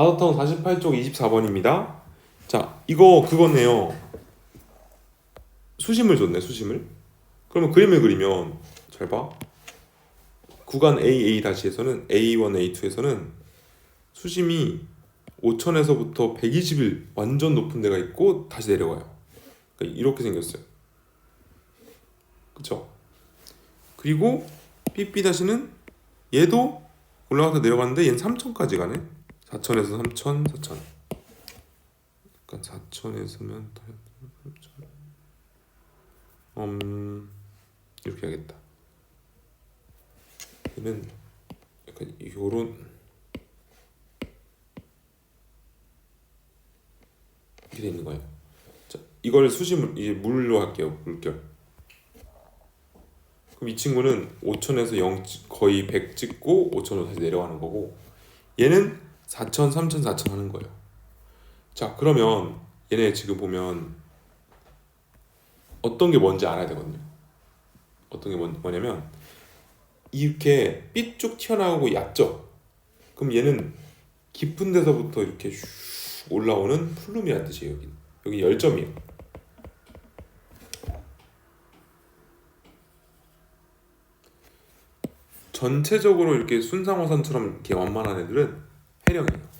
마더탕 48쪽 24번입니다. 자, 이거 그거네요. 수심을 줬네, 수심을. 그러면 그림을 그리면 잘 봐. 구간 AA-에서는 A1, A2에서는 수심이 5천에서부터 120일 완전 높은 데가 있고 다시 내려가요. 그러니까 이렇게 생겼어요. 그쵸? 그리고 다시는 얘도 올라가서 내려가는데 얘는 3천까지 가네. 4천에서 3천, 4천. 약간 4천에서면 3천. 음 이렇게 하겠다. 얘는 약간 요런 이렇게 돼 있는 거예요. 자, 이걸 수심을 이제 물로 할게요. 물결. 그럼 이 친구는 5천에서 0 찍- 거의 100 찍고 5천으로 다시 내려가는 거고 얘는 4천, 3천, 4천 하는 거예요. 자, 그러면 얘네 지금 보면 어떤 게 뭔지 알아야 되거든요. 어떤 게 뭔- 뭐냐면 이렇게 삐쭉 튀어나오고 얕죠. 그럼 얘는 깊은 데서부터 이렇게 슉 올라오는 플룸이란 뜻이에요. 여기 여기 열점이에요. 전체적으로 이렇게 순상호산처럼 이렇게 완만한 애들은 해령이에요.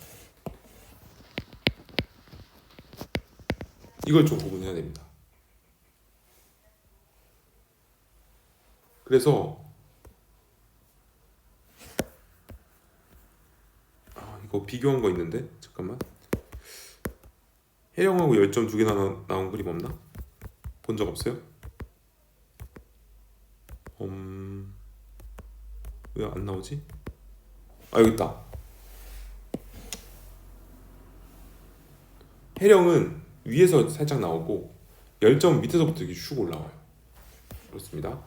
이걸 좀 구분해야 됩니다. 그래서 아, 이거 비교한 거 있는데 잠깐만 해령하고 열점 두 개 나온, 나온 그림 없나? 본 적 없어요? 음... 왜 안 나오지? 아 여기 있다. 해령은 위에서 살짝 나오고 열점 밑에서부터 이렇게 슉 올라와요. 그렇습니다.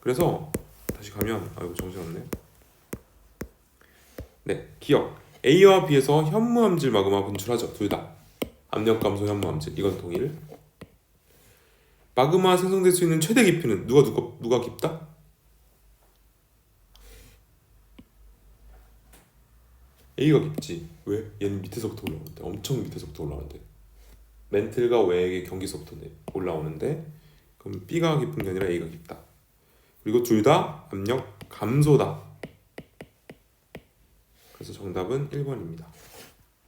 그래서 다시 가면 아 이거 정신없네. 네, 기억. A와 B에서 현무암질 마그마 분출하죠. 둘 다. 압력 감소 현무암질 이건 동일. 마그마 생성될 수 있는 최대 깊이는 누가 누가 누가 깊다? A가 깊지. 왜? 얘는 밑에서부터 올라오는데 엄청 밑에서부터 올라오는데 멘틀과 외액의 경기서부터 내- 올라오는데 그럼 B가 깊은 게 아니라 A가 깊다. 그리고 둘 다 압력 감소다. 그래서 정답은 1번입니다.